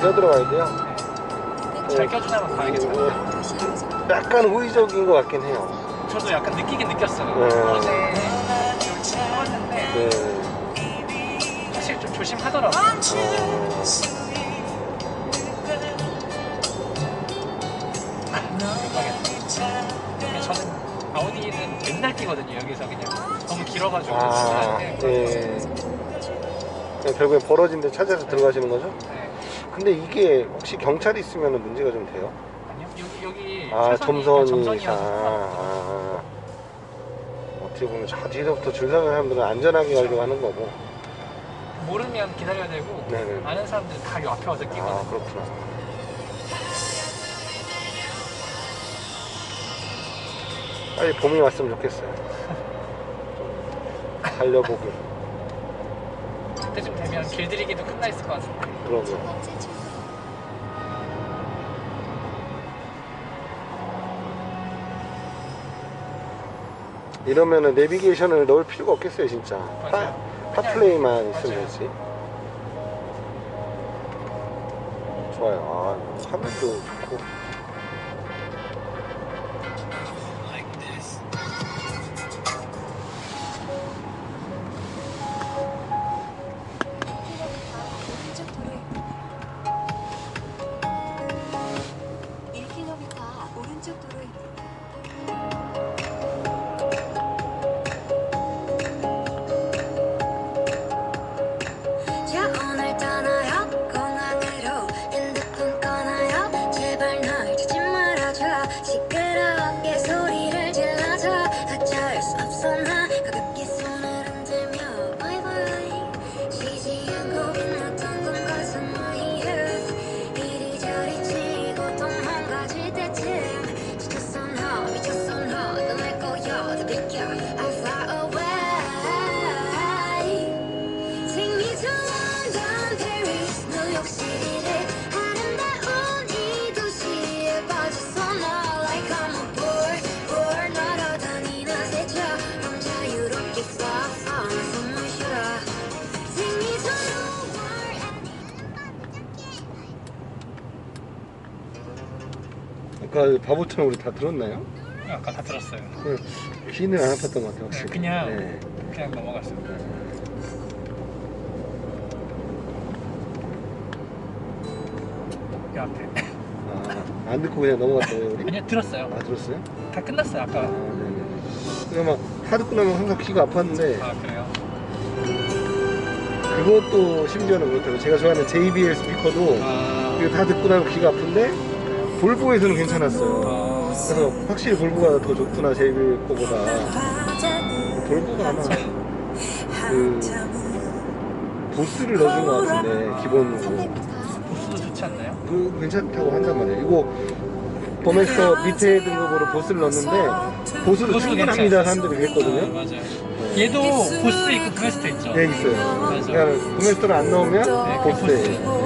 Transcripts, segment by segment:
껴들어가야 돼요. 잘 껴주나면 가야겠다. 예. 약간 호의적인 것 같긴 해요. 저도 약간 느끼긴 느꼈어요. 네. 어제 해봤는데 네. 사실 좀 조심하더라고요. 어. 그냥 저는 아우디는 맨날 끼거든요. 여기서 그냥 너무 길어가지고 아. 예. 그냥 결국엔 벌어진 데 찾아서 들어가시는 거죠? 네. 근데 이게 혹시 경찰이 있으면 문제가 좀 돼요? 아니요 여기 여기 아, 차선이 점선이. 아, 점선이어서 아. 어떻게 보면 저 뒤에서부터 줄 서는 사람들은 안전하게 가려고 하는 거고. 모르면 기다려야 되고 네네. 아는 사람들은 다요 앞에 와서 끼거든요. 아, 그렇구나. 빨리 봄이 왔으면 좋겠어요. 좀 달려보길. 그때쯤 되면 길들이기도 끝나 있을 것 같은데. 그러고. 이러면은 내비게이션을 넣을 필요가 없겠어요, 진짜. 파, 맞아요. 파플레이만 있으면 맞아요. 되지. 좋아요. 아, 화면도 좋고. 아까 바보처럼 우리 다 들었나요? 아까 다 들었어요. 그 귀는 안 아팠던 것 같아요, 확실히. 네, 그냥 네. 그냥 넘어갔어요. 그 앞에. 아, 안 듣고 그냥 넘어갔어요, 우리? 아니요 들었어요. 아, 들었어요? 다 끝났어요 아, 아까. 네네. 그냥 막, 다 듣고 나면 항상 귀가 아팠는데, 아 그래요. 그것도 심지어는 그렇다고. 제가 좋아하는 JBL 스피커도, 아, 이거 다 듣고 나면 귀가 아픈데, 볼보에서는 괜찮았어요. 아, 그래서 확실히 볼보가 더 좋구나, JBL 거보다. 볼보가 아마, 그, 보스를 넣어준 것 같은데, 기본으로. 보스도 좋지 않나요? 그 괜찮다고 한단 말이에요. 이거 버메스터 밑에 등급으로 보스를 넣었는데 보스도 보스도 충분합니다 괜찮아요. 사람들이 아, 그랬거든요. 맞아요. 얘도 보스 있고 그레스트 있죠. 네 있어요. 맞아. 그러니까 버메스터를 안 넣으면 네, 보스예요.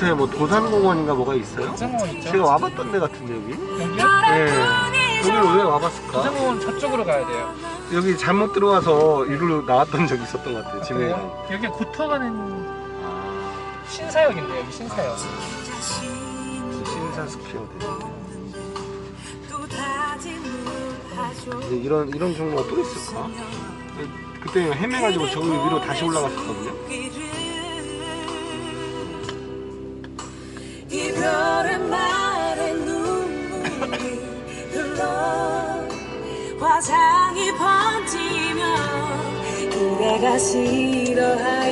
근처에 뭐 도산공원인가 뭐가 있어요? 도장공원 있죠? 제가 와봤던 데 같은데 여기? 여기요? 네. 여기를 왜 와봤을까? 도장공원 저쪽으로 가야 돼요. 여기 잘못 들어와서 이리로 나왔던 적이 있었던 것 같아요. 집에. 그래요? 여기가 고터가는 아, 신사역인데 여기 신사역. 다짐을 하죠 근데 이런 이런 종류가 또 있을까? 그때 헤매가지고 저기 위로 다시 올라갔었거든요. 화장이 번지면 그대가 싫어할까봐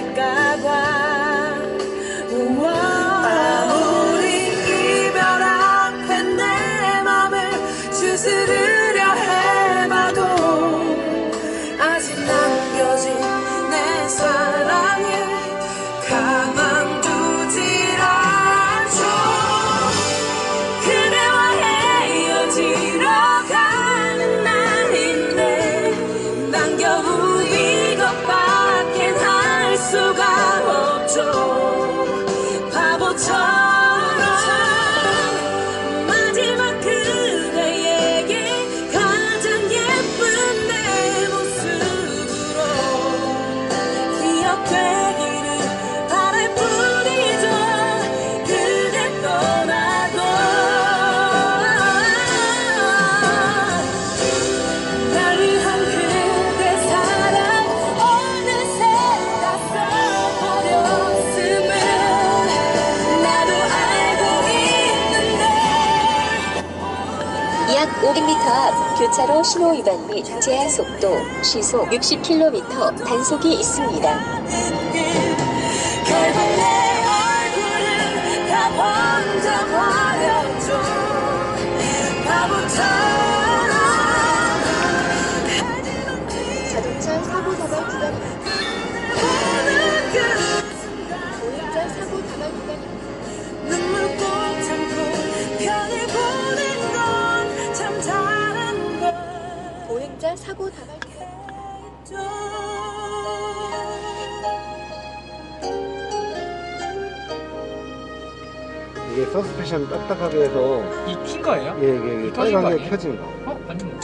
교차로 신호 위반 및 제한 속도 시속 60km 단속이 있습니다. 보행자 사고 다발 구간 이게 서스펜션 딱딱하게 해서 이킨 거예요? 예, 켜진 거 빨갛게 아니에요? 켜진 거. 어? 아니면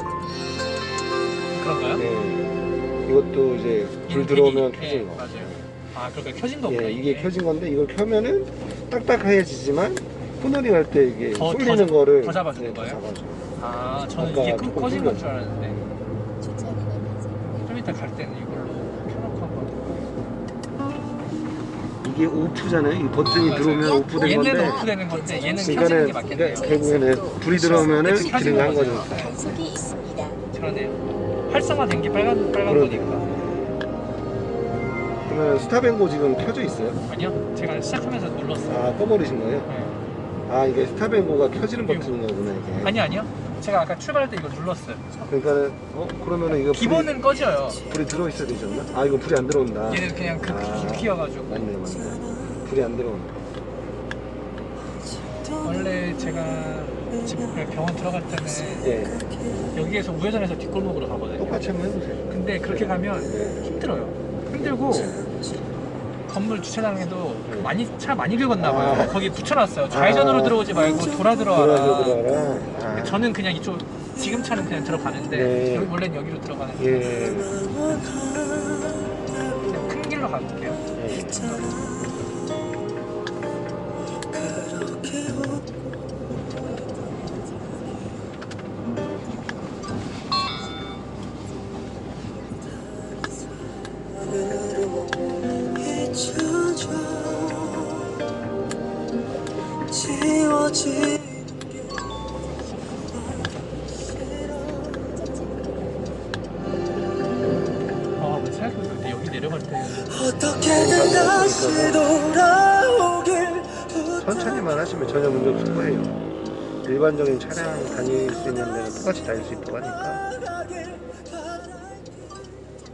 그런가요? 예. 이것도 이제 불 이- 들어오면 이- 켜진 예, 거. 맞아요. 아 그러니까 켜진 거구나. 예, 이게 켜진 건데 이걸 켜면은 딱딱해지지만 코너링 할 때 이게 더- 쏠리는 더- 거를 더 잡아주는 네, 더 거예요? 잡아줘요. 아 저는 아까 이게 끄, 조금 꺼진 건 줄. 알았는데 이따 갈 때는 이걸로 켜놓고 한번. 이게 오프잖아요. 이 버튼이 맞아요. 들어오면 오프된 얘는 건데 오프되는 건데 얘는 켜지는 게 맞겠네요. 그러니까 결국에는 불이 들어오면은 기능을 한 거죠. 거죠. 단속이 있습니다. 그러네요. 활성화된 게 빨간 빨간 그러- 거니까. 그러면 스타뱅고 지금 켜져 있어요? 아니요, 제가 시작하면서 눌렀어요. 아 꺼버리신 거예요? 네. 아 이게 스타뱅고가 켜지는 버튼인 거구나 이게. 아니 아니요. 제가 아까 출발할 때 이거 눌렀어요. 그러니까는 어 그러면은 이거 기본은 꺼져요. 불이 들어 있어야 되지 않나? 아 이거 불이 안 들어온다. 얘는 그냥 그 아. 키여가지고 맞네 맞네. 불이 안 들어온다. 원래 제가 집 병원 들어갈 때는 예. 여기에서 우회전해서 뒷골목으로 가거든요. 똑같이 한번 해보세요. 근데 그렇게 가면 네. 힘들어요. 힘들고 건물 주차장에도 네. 많이 차 많이 긁었나 봐요. 아. 거기 붙여놨어요. 좌회전으로 아. 들어오지 말고 돌아 들어와라. 들어와라. 아. 저는 그냥 이쪽 지금 차는 그냥 들어가는데 네. 원래는 여기로 들어가는데 예. 그냥 큰 길로 갈게요. 예. 어떻게든 다시 돌아오길 천천히만 하시면 전혀 문제 없을 거예요. 일반적인 차량 다닐 수 있는 데는 똑같이 다닐 수 있다고 하니까.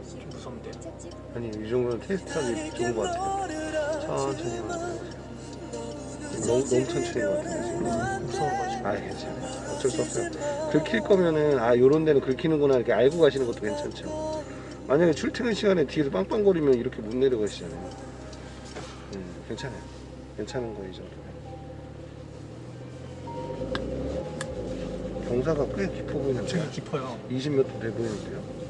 좀 무서운데요. 아니, 이 정도는 테스트하기 좋은 것 같아요. 천천히만 해보세요. 너무, 너무 천천히 것 같은데, 지금. 무서워가지고. 아, 괜찮아요. 어쩔 수 없어요. 긁힐 거면은, 아, 요런 데는 긁히는구나, 이렇게 알고 가시는 것도 괜찮죠. 만약에 출퇴근 시간에 뒤에서 빵빵거리면 이렇게 못 내려가시잖아요. 음, 괜찮아요. 괜찮은 거, 이 정도면. 경사가 꽤 깊어 보이는데. 되게 깊어요. 20m 돼 보이는데요.